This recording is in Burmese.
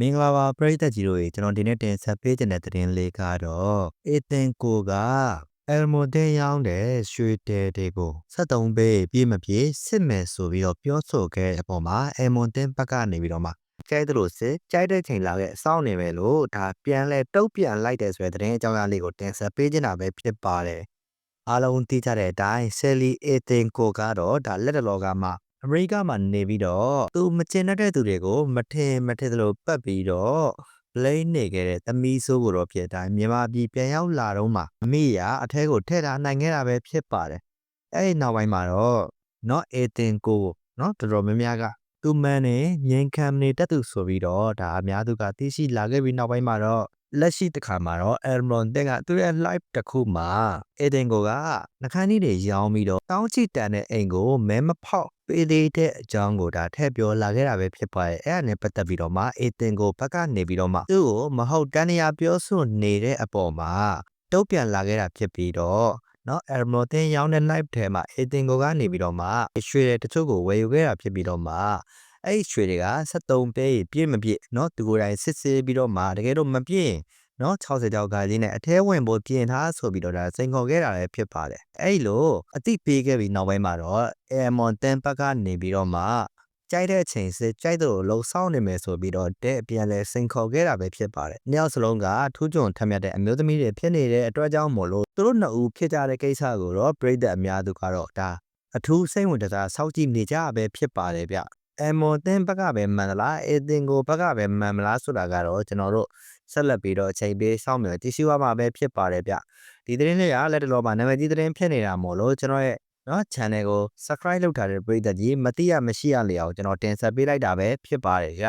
မင်္ဂလာပါပရိသတ်ကြီးတို့ရေကျွန်တော်ဒီနေ့တင်ဆက်ပေးခြင်းတဲ့သတင်းလေးကတော့အေသင်ကိုကအယ်မိုတင်ရောင်းတဲ့ရွှေတဲတွေကို73ပေးပြည့်မပြည့်စစ်မယ်ဆိုပြီးတော့ပြောဆိုခဲ့တဲ့အပေါ်မှာအယ်မိုတင်ဘက်ကနေပြီးတော့မှကြိုက်တယ်လို့စစ်ကြိုက်တဲ့ချိန်လာခဲ့အဆောင်နေပဲလို့ဒါပြန်လဲတုတ်ပြန်လိုက်တယ်ဆိုတဲ့သတင်းအကြောင်းအရာလေးကိုတင်ဆက်ပေးခြင်းတာပဲဖြစ်ပါတယ်အားလုံးသိကြတဲ့အတိုင်းဆယ်လီအေသင်ကိုကတော့ဒါလက်တလောကမှာ အမေရိကမှာနေပြီးတော့သူမကျင်တတ်တဲ့သူတွေကိုမထင်မထင်သလိုပတ်ပြီးတော့ blame နေခဲ့တဲ့သမီးဆိုးကိုတော့ဖြစ်တိုင်းမြန်မာပြည်ပြန်ရောက်လာတော့မှအမေရအထဲကိုထည့်ထားနိုင်ခဲ့တာပဲဖြစ်ပါတယ်။အဲဒီနောက်ပိုင်းမှာတော့နော်အေတင်ကိုနော်တော်တော်များများကသူမန်နေငင်းခံနေတတ်သူဆိုပြီးတော့ဒါအများသူကသိရှိလာခဲ့ပြီးနောက်ပိုင်းမှာတော့လက်ရှိတစ်ခါမှာတော့ Elmon တက်ကသူရဲ့ live တစ်ခုမှာအေတင်ကိုကနှခမ်းကြီးတွေရောင်းပြီးတော့တောင်းချီတန်တဲ့အိမ်ကိုမဲမဖောက် ပေးသေးတဲ့အကြောင်းကိုဒါထည့်ပြောလာခဲ့တာပဲဖြစ်ပါတယ်အဲ့ဒါနဲ့ပတ်သက်ပြီးတော့မှအေတင်ကိုဘက်ကနေပြီးတော့မှသူ့ကိုမဟုတ်တန်ရာပြောဆိုနေတဲ့အပေါ်မှာတုတ်ပြန်လာခဲ့တာဖြစ်ပြီးတော့နော်အယ်မိုတင်ရောင်းတဲ့ live ထဲမှာအေတင်ကိုကနေပြီးတော့မှရွှေတဲ့တချို့ကိုဝယ်ယူခဲ့တာဖြစ်ပြီးတော့မှအဲ့ဒီရွှေတွေက73ပဲပြည့်မပြည့်နော်သူကိုယ်တိုင်စစ်ဆေးပြီးတော့မှတကယ်တော့မပြည့် နော်60ကျောက်ခါလေးနဲ့အထဲဝင်ဖို့ပြင်ထားဆိုပြီးတော့ဒါစိန်ခေါ်ခဲ့တာလည်းဖြစ်ပါတယ်အဲ့လိုအတိပေးခဲ့ပြီးနောက်ပိုင်းမှာတော့အယ်မွန်တန်ဘက်ကနေပြီးတော့မှကြိုက်တဲ့အချိန်စစ်ကြိုက်တဲ့ကိုလှုပ်ဆောင်နေမယ်ဆိုပြီးတော့တဲ့အပြန်လဲစိန်ခေါ်ခဲ့တာပဲဖြစ်ပါတယ်။နှစ်ယောက်စလုံးကထူးချွန်ထက်မြက်တဲ့အမျိုးသမီးတွေဖြစ်နေတဲ့အတွက်ကြောင့်မို့လို့သူတို့နှစ်ဦးဖြစ်ကြတဲ့ကိစ္စကိုတော့ပြည်သက်အများသူကတော့ဒါအထူးစိတ်ဝင်တစားစောင့်ကြည့်နေကြရပဲဖြစ်ပါတယ်ဗျ။အမော်တင်ဘက်ကပဲမှန်သလားအေတင်ကိုဘက်ကပဲမှန်မလားဆိုတာကတော့ကျွန်တော်တို့ ဆက်လက်ပြီးတော့အချိန်ပေးစောင့်မျှော်ကြည့်ရှုရမှာပဲဖြစ်ပါတယ်ဗျဒီသတင်းလေးကလက်တလောမှာနာမည်ကြီးသတင်းဖြစ်နေတာမို့လို့ကျွန်တော်ရဲ့နော် channel ကို subscribe လုပ်ထားတဲ့ပရိသတ်ကြီးမတိရမရှိရလေအောင်ကျွန်တော်တင်ဆက်ပေးလိုက်တာပဲဖြစ်ပါတယ်ဗျ